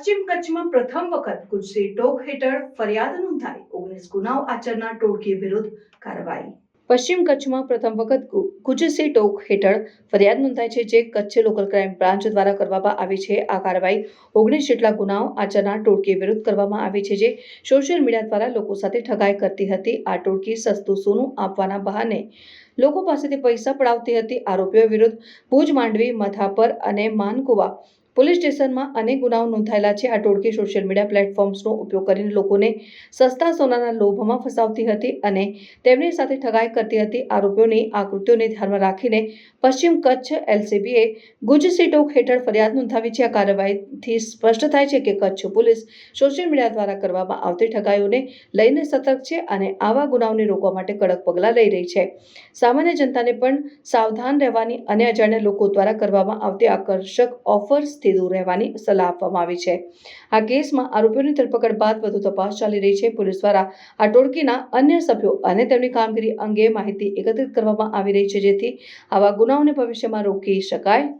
પશ્ચિમ કચ્છમાં પ્રથમ વખત ગુજસી ટોક હેઠળ ફરિયાદ નોંધાઈ. ઓગણીસ ગુનાઓ આચરનાર ટોળકી વિરુદ્ધ કાર્યવાહી. પશ્ચિમ કચ્છમાં પ્રથમ વખત ગુજસી ટોક હેઠળ ફરિયાદ નોંધાઈ છે જે કચ્છ લોકલ ક્રાઇમ બ્રાન્ચ દ્વારા કરવામાં આવી છે. આ કાર્યવાહી ઓગણીસ જેટલા ગુનાઓ આચરનાર ટોળકી વિરુદ્ધ કરવામાં આવી છે જે સોશિયલ મીડિયા દ્વારા લોકો સાથે ઠગાઈ કરતી હતી. આ ટોળકી સસ્તું સોનું આપવાના બહાને લોકો પાસેથી પૈસા પડાવતી હતી. આરોપીઓ વિરુદ્ધ ભુજ માંડવી, મથાપર અને માનકુવા પોલીસ સ્ટેશનમાં અનેક ગુનાઓ નોંધાયેલા છે. આ ટોળકી સોશિયલ મીડિયા પ્લેટફોર્મ્સનો ઉપયોગ કરીને લોકોને સસ્તા સોનાના લોભમાં ફસાવતી હતી અને તેમની સાથે ઠગાઈ કરતી હતી. આરોપીઓની આ કૃત્યોને ધ્યાનમાં રાખીને પશ્ચિમ કચ્છ એલસીબીએ ગુજ સીટોક હેઠળ ફરિયાદ નોંધાવી છે. આ કાર્યવાહીથી સ્પષ્ટ થાય છે કે કચ્છ પોલીસ સોશિયલ મીડિયા દ્વારા કરવામાં આવતી ઠગાઈઓને લઈને સતર્ક છે અને આવા ગુનાઓને રોકવા માટે કડક પગલાં લઈ રહી છે. સામાન્ય જનતાને પણ સાવધાન રહેવાની અને અજાણ્યા લોકો દ્વારા કરવામાં આવતી આકર્ષક ઓફર્સથી દૂર રહેવાની સલાહ આપવામાં આવી છે. આ કેસમાં આરોપીઓની ધરપકડ બાદ વધુ તપાસ ચાલી રહી છે. પોલીસ દ્વારા આ ટોળકીના અન્ય સભ્યો અને તેમની કામગીરી અંગે માહિતી એકત્રિત કરવામાં આવી રહી છે જેથી આવા ગુનાઓને ભવિષ્યમાં રોકી શકાય.